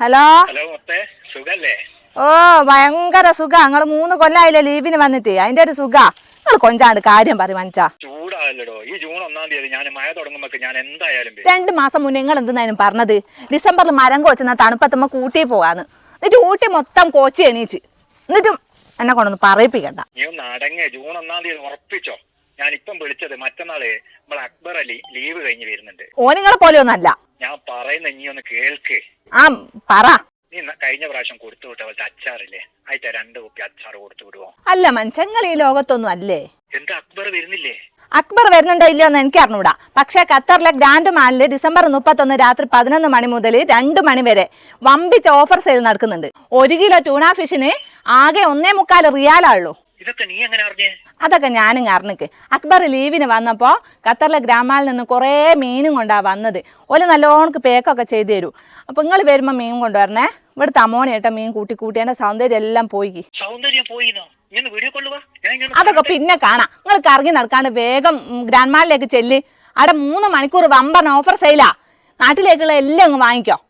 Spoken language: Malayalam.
ഹലോ? ഓ ഭയങ്കര സുഖ. നിങ്ങൾ മൂന്ന് കൊല്ലായില്ലേ ലീവിന് വന്നിട്ട്. അതിന്റെ ഒരു സുഖ. നിങ്ങൾ കൊഞ്ചാണ്ട് കാര്യം പറ മനുച്ച ചൂടായല്ലോ ഈ ജൂൺ ഒന്നാം തീയതി ഞാൻ മഴ തുടങ്ങുമ്പോ ഞാൻ എന്തായാലും രണ്ട് മാസം മുന്നേ നിങ്ങൾ എന്തായാലും പറഞ്ഞത്? ഡിസംബറിൽ മരം കോച്ചുന്ന തണുപ്പത്തുമ്പോ കൂട്ടി പോവാന്ന്. എന്നിട്ട് ഊട്ടി മൊത്തം കോച്ചി എണീച്ച്. എന്നിട്ടും എന്നെ കൊണ്ടൊന്ന് പറയിപ്പിക്കണ്ട. നീ ഒന്ന് അടങ്ങേ. ജൂൺ ഒന്നാം തീയതി ഉറപ്പിച്ചോ? ഞാൻ ഇപ്പം വിളിച്ചത് മറ്റന്നാൾ നമ്മൾ അക്ബർ അലി ലീവ് കഴിഞ്ഞ് വരുന്നുണ്ട്. ഓനിങ്ങളെ പോലെയൊന്നല്ല ഞാൻ പറയുന്ന നീ ഒന്ന് കേൾക്ക്. ആ പറ. നീ കഴിഞ്ഞ പ്രാവശ്യം കൊടുത്തു വിട്ട പോലത്തെ അച്ചാറില്ലേ? ആയിട്ട് രണ്ട് കുപ്പി അച്ചാർ കൊടുത്തു വിടുവോ? അല്ല മനുഷ്യങ്ങൾ ഈ ലോകത്തൊന്നും അല്ലേ? എന്താ അക്ബർ വരുന്നില്ലേ? അക്ബർ വരുന്നുണ്ടോ ഇല്ലയോ എന്ന് എനിക്ക് അറിഞ്ഞൂടാ. പക്ഷേ ഖത്തറിലെ ഗ്രാൻഡ് മാളിൽ ഡിസംബർ മുപ്പത്തൊന്ന് രാത്രി പതിനൊന്ന് മണി മുതൽ രണ്ട് മണി വരെ വമ്പിച്ച ഓഫർ സെയിൽ നടക്കുന്നുണ്ട്. ഒരു കിലോ ടൂണ ഫിഷിന് ആകെ ഒന്നേ മുക്കാൽ റിയാലുള്ളൂ ഇതൊക്കെ നീ എങ്ങനെ അറിഞ്ഞേ? അതൊക്കെ ഞാനും അറിഞ്ഞിക്ക്. അക്ബർ ലീവിന് വന്നപ്പോൾ ഖത്തറിലെ ഗ്രാമാലിൽ നിന്ന് കുറേ മീനും കൊണ്ടാണ് വന്നത്. ഓൽ നല്ലോണക്ക് പേക്കൊക്കെ ചെയ്തു തരൂ. അപ്പോൾ നിങ്ങൾ വരുമ്പോൾ മീൻ കൊണ്ടുവരണേ. ഇവിടുത്തെ അമോണിയേട്ട മീൻ കൂട്ടി കൂട്ടി എന്റെ സൗന്ദര്യം എല്ലാം പോയി. സൗന്ദര്യം പോയിന്നോ? വീഡിയോ അതൊക്കെ പിന്നെ കാണാം. നിങ്ങൾ കറങ്ങി നടക്കാണ്ട് വേഗം ഉം, ഗ്രാൻഡ് മാളിലേക്ക് ചെല്ല്. അവിടെ മൂന്ന് മണിക്കൂർ വമ്പൻ ഓഫർ സെയിലാ. നാട്ടിലേക്കുള്ള എല്ലാം അങ്ങ് വാങ്ങിക്കോ.